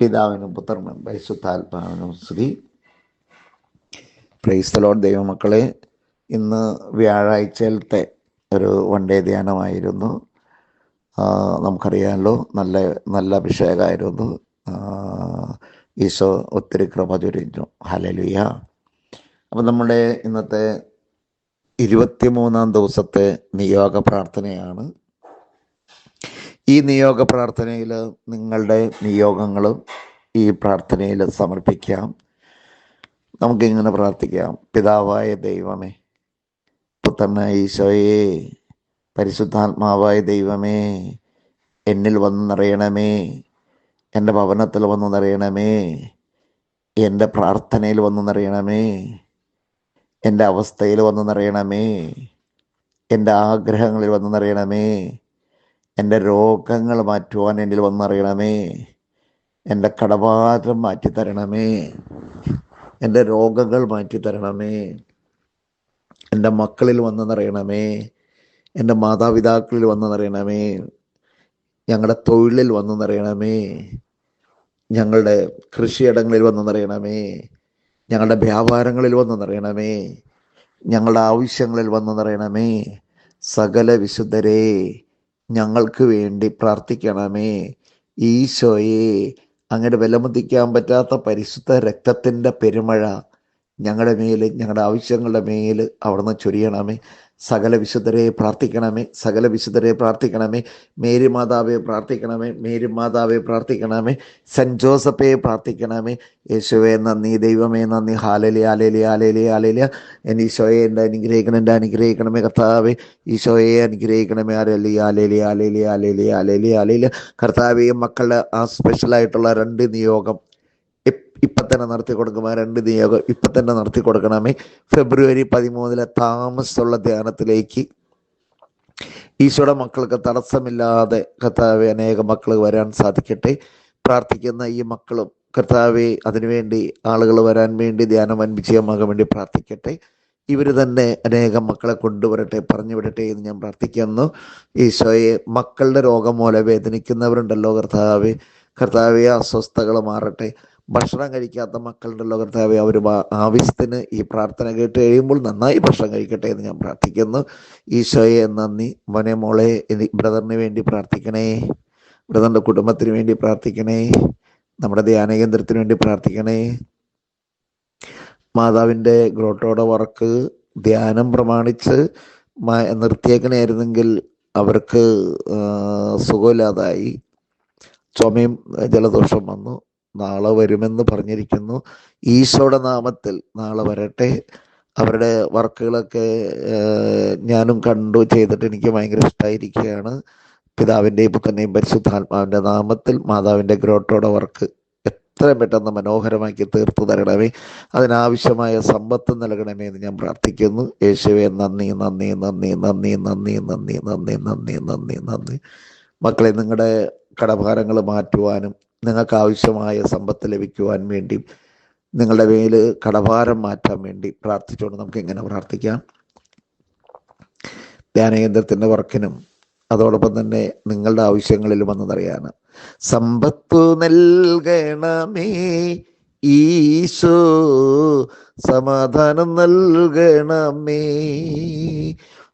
പിതാവിനും പുത്രനും പരിശുദ്ധാത്മാവിനും സ്തുതി. പ്രൈസ്തലോൺ ദൈവമക്കളെ. ഇന്ന് വ്യാഴാഴ്ചയിലത്തെ ഒരു വൺ ഡേ ധ്യാനമായിരുന്നു. നമുക്കറിയാമല്ലോ നല്ല നല്ല അഭിഷേകമായിരുന്നു ഈശോ ഒത്തിരി കൃപ ചൊരിഞ്ഞു. ഹലലുയ അപ്പം നമ്മുടെ ഇന്നത്തെ ഇരുപത്തിമൂന്നാം ദിവസത്തെ നിയോഗ പ്രാർത്ഥനയാണ്. ഈ നിയോഗ പ്രാർത്ഥനയിൽ നിങ്ങളുടെ നിയോഗങ്ങളും ഈ പ്രാർത്ഥനയിൽ സമർപ്പിക്കാം. നമുക്കിങ്ങനെ പ്രാർത്ഥിക്കാം. പിതാവായ ദൈവമേ പുത്രനായ ഈശോയെ പരിശുദ്ധാത്മാവായ ദൈവമേ എന്നിൽ വന്ന് നിറയണമേ എന്റെ ഭവനത്തിൽ വന്ന് നിറയണമേ എന്റെ പ്രാർത്ഥനയിൽ വന്ന് നിറയണമേ എന്റെ അവസ്ഥയിൽ വന്ന് നിറയണമേ എന്റെ ആഗ്രഹങ്ങളിൽ വന്ന് നിറയണമേ എന്റെ രോഗങ്ങൾ മാറ്റുവാൻ എന്നിൽ വന്നറിയണമേ. എന്റെ കടബാധം മാറ്റിത്തരണമേ. എന്റെ രോഗങ്ങൾ മാറ്റിത്തരണമേ. എന്റെ മക്കളിൽ വന്നെന്നറിയണമേ. എന്റെ മാതാപിതാക്കളിൽ വന്നെന്നറിയണമേ. ഞങ്ങളുടെ തൊഴിലിൽ വന്നെന്നറിയണമേ. ഞങ്ങളുടെ കൃഷിയിടങ്ങളിൽ വന്നെന്നറിയണമേ. ഞങ്ങളുടെ വ്യാപാരങ്ങളിൽ വന്നെന്നറിയണമേ. ഞങ്ങളുടെ ആവശ്യങ്ങളിൽ വന്നെന്നറിയണമേ. സകല വിശുദ്ധരേ ഞങ്ങൾക്ക് വേണ്ടി പ്രാർത്ഥിക്കണമേ. ഈശോയെ അങ്ങനെ വിലമതിക്കാൻ പറ്റാത്ത പരിശുദ്ധ രക്തത്തിന്റെ പെരുമഴ ഞങ്ങളുടെ മേൽ ഞങ്ങളുടെ ആവശ്യങ്ങളുടെ മേൽ അവിടുന്ന് ചൊരിയണമേ. സകല വിശുദ്ധരെ പ്രാർത്ഥിക്കണമേ സകല വിശുദ്ധരെ പ്രാർത്ഥിക്കണമേ മേരി മാതാവെ പ്രാർത്ഥിക്കണമേ മേരി മാതാവെ പ്രാർത്ഥിക്കണമേ സെന്റ് ജോസഫെ പ്രാർത്ഥിക്കണമേ. യേശുവെ നന്ദി ദൈവമേ നന്ദി. ഹാലലി ആലേലി ആലേലി ആലേലിയ എന്റെ ഈശോയെ എന്റെ അനുഗ്രഹിക്കണം എന്റെ അനുഗ്രഹിക്കണമേ കർത്താവെ. ഈശോയെ അനുഗ്രഹിക്കണമേ ആലേലി ആലേലി ആലേലി ആലേലി ആലേലി ആലേലി കർത്താവെയും മക്കളുടെ ആ സ്പെഷ്യലായിട്ടുള്ള രണ്ട് നിയോഗം ഇപ്പം തന്നെ നടത്തി കൊടുക്കുമ്പോൾ രണ്ട് നിയോഗം ഇപ്പം തന്നെ നടത്തി കൊടുക്കണമേ. ഫെബ്രുവരി പതിമൂന്നിലെ താമസമുള്ള ധ്യാനത്തിലേക്ക് ഈശോയുടെ മക്കൾക്ക് തടസ്സമില്ലാതെ കർത്താവെ അനേക മക്കൾ വരാൻ സാധിക്കട്ടെ. പ്രാർത്ഥിക്കുന്ന ഈ മക്കളും കർത്താവെ അതിനുവേണ്ടി ആളുകൾ വരാൻ വേണ്ടി ധ്യാനം അൻപിച്ചയമാകാൻ വേണ്ടി പ്രാർത്ഥിക്കട്ടെ. ഇവർ തന്നെ അനേകം മക്കളെ കൊണ്ടുവരട്ടെ പറഞ്ഞു വിടട്ടെ എന്ന് ഞാൻ പ്രാർത്ഥിക്കുന്നു. ഈശോയെ മക്കളുടെ രോഗം മൂലം വേദനിക്കുന്നവരുണ്ടല്ലോ കർത്താവെ. കർത്താവെ അസ്വസ്ഥകൾ മാറട്ടെ. ഭക്ഷണം കഴിക്കാത്ത മക്കളുണ്ടല്ലോ കർത്താവെ അവർ ആവശ്യത്തിന് ഈ പ്രാർത്ഥന കേട്ട് കഴിയുമ്പോൾ നന്നായി ഭക്ഷണം കഴിക്കട്ടെ എന്ന് ഞാൻ പ്രാർത്ഥിക്കുന്നു. ഈശോയെ നന്ദി. മോനെ മോളെ ബ്രദറിന് വേണ്ടി പ്രാർത്ഥിക്കണേ. ബ്രദറിന്റെ കുടുംബത്തിന് വേണ്ടി പ്രാർത്ഥിക്കണേ. നമ്മുടെ ധ്യാന കേന്ദ്രത്തിന് വേണ്ടി പ്രാർത്ഥിക്കണേ. മാതാവിന്റെ ഗ്രോട്ടോടെ വർക്ക് ധ്യാനം പ്രമാണിച്ച് നിർത്തിയേക്കണായിരുന്നെങ്കിൽ അവർക്ക് സുഖമില്ലാതായി. ചുമയും ജലദോഷം വന്നു. നാളെ വരുമെന്ന് പറഞ്ഞിരിക്കുന്നു ഈശോയുടെ നാമത്തിൽ നാളെ വരട്ടെ അവരുടെ വർക്കുകളൊക്കെ ഞാനും കണ്ടു ചെയ്തിട്ട് എനിക്ക് ഭയങ്കര ഇഷ്ടമായിരിക്കുകയാണ് പിതാവിന്റെയും പുത്രന്റെയും പരിശുദ്ധാത്മാവിന്റെ നാമത്തിൽ മാതാവിന്റെ ഗ്രോട്ടോടെ വർക്ക് എത്രയും പെട്ടെന്ന് മനോഹരമാക്കി തീർത്തു തരണമേ അതിനാവശ്യമായ സമ്പത്ത് നൽകണമേ എന്ന് ഞാൻ പ്രാർത്ഥിക്കുന്നു യേശുവെ നന്ദി നന്ദി നന്ദി നന്ദി നന്ദി നന്ദി നന്ദി നന്ദി നന്ദി നന്ദി മക്കളെ നിങ്ങളുടെ കടഭാരങ്ങൾ മാറ്റുവാനും നിങ്ങൾക്ക് ആവശ്യമായ സമ്പത്ത് ലഭിക്കുവാൻ വേണ്ടി നിങ്ങളുടെ മേൽ കടഭാരം മാറ്റാൻ വേണ്ടി പ്രാർത്ഥിച്ചുകൊണ്ട് നമുക്ക് എങ്ങനെ പ്രാർത്ഥിക്കാം. ധ്യാനകേന്ദ്രത്തിന്റെ വർക്കിനും അതോടൊപ്പം തന്നെ നിങ്ങളുടെ ആവശ്യങ്ങളിലും വന്നതറിയാണ്. സമ്പത്ത് നൽകണമേ ഈശോ സമാധാനം നൽകണമേ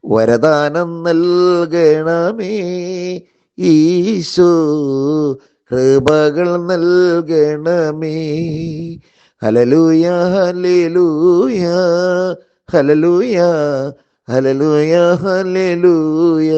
വരദാനം നൽകണമേ ഈശോ കൃപകൾ നൽകണമേ. ഹലലൂയ ഹലലൂയ ഹലലൂയ ഹലലൂയ ഹലലൂയ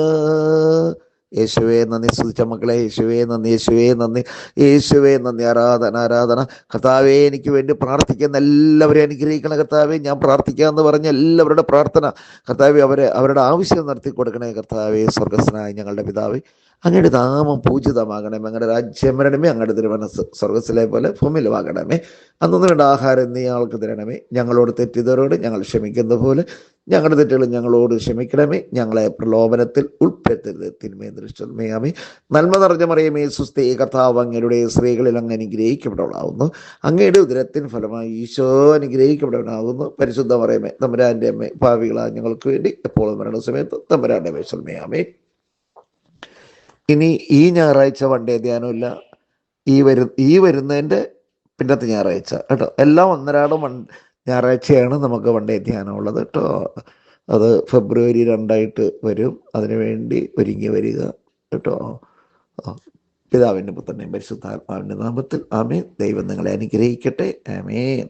യേശുവേ നന്ദി സ്തുതിച്ച മക്കളെ. യേശുവേ നന്ദി യേശുവേ നന്ദി. യേശുവേ നന്ദി. ആരാധന ആരാധന. കർത്താവെ എനിക്ക് വേണ്ടി പ്രാർത്ഥിക്കുന്ന എല്ലാവരെയും അനുഗ്രഹിക്കണം കർത്താവെ. ഞാൻ പ്രാർത്ഥിക്കാമെന്ന് പറഞ്ഞ എല്ലാവരുടെ പ്രാർത്ഥന കർത്താവെ അവരെ അവരുടെ ആവശ്യം നടത്തി കൊടുക്കണേ കർത്താവെ. സ്വർഗസ്നായ ഞങ്ങളുടെ പിതാവേ അങ്ങയുടെ നാമം പൂജിതമാകണമേ അങ്ങയുടെ രാജ്യം വരണമേ അങ്ങയുടെ തിരുമനസ് സ്വർഗത്തിലെ പോലെ ഭൂമിയിലുമാകണമേ. അന്നു വേണ്ട ആഹാരം നീ ആൾക്ക് തരണമേ. ഞങ്ങളോട് തെറ്റിതരോട് ഞങ്ങൾ ക്ഷമിക്കുന്ന പോലെ ഞങ്ങളുടെ തെറ്റുകൾ ഞങ്ങളോട് ക്ഷമിക്കണമേ. ഞങ്ങളെ പ്രലോഭനത്തിൽ ഉൾപ്പെടുത്തരുത് തിന്മേ ദൃഷ്ടമേയാമേ നന്മ നിറഞ്ഞ മറിയമേ സുസ്ഥേ കർത്താവ് അങ്ങയുടെ സ്ത്രീകളിൽ അങ്ങ് അനുഗ്രഹിക്കപ്പെടവളാവുന്നു അങ്ങയുടെ ഉദരത്തിന് ഫലമായി ഈശോ അനുഗ്രഹിക്കപ്പെടവനാകുന്നു പരിശുദ്ധ മറിയമേ തമ്പുരാന്റെ അമ്മേ ഭാവികളാ ഞങ്ങൾക്ക് വേണ്ടി എപ്പോഴും മരണ സമയത്ത് തമ്പുരാന്റെ അമ്മേ അമേ ഇനി ഈ ഞായറാഴ്ച വണ്ടേ ധ്യാനമില്ല ഈ വരു ഈ വരുന്നതിന്റെ പിന്നത്തെ ഞായറാഴ്ച കേട്ടോ. എല്ലാം ഒന്നരാടം വൺ ഞായറാഴ്ചയാണ് നമുക്ക് വണ്ടേ ധ്യാനം ധ്യാനമുള്ളത് കേട്ടോ. അത് ഫെബ്രുവരി രണ്ടായിട്ട് വരും. അതിനുവേണ്ടി ഒരുങ്ങി വരിക കേട്ടോ. പിതാവിന്റെ പുത്രനെയും പരിശുദ്ധാത്മാവിന്റെ നാമത്തിൽ ആമേ ദൈവം നിങ്ങളെ അനുഗ്രഹിക്കട്ടെ. ആമേൻ.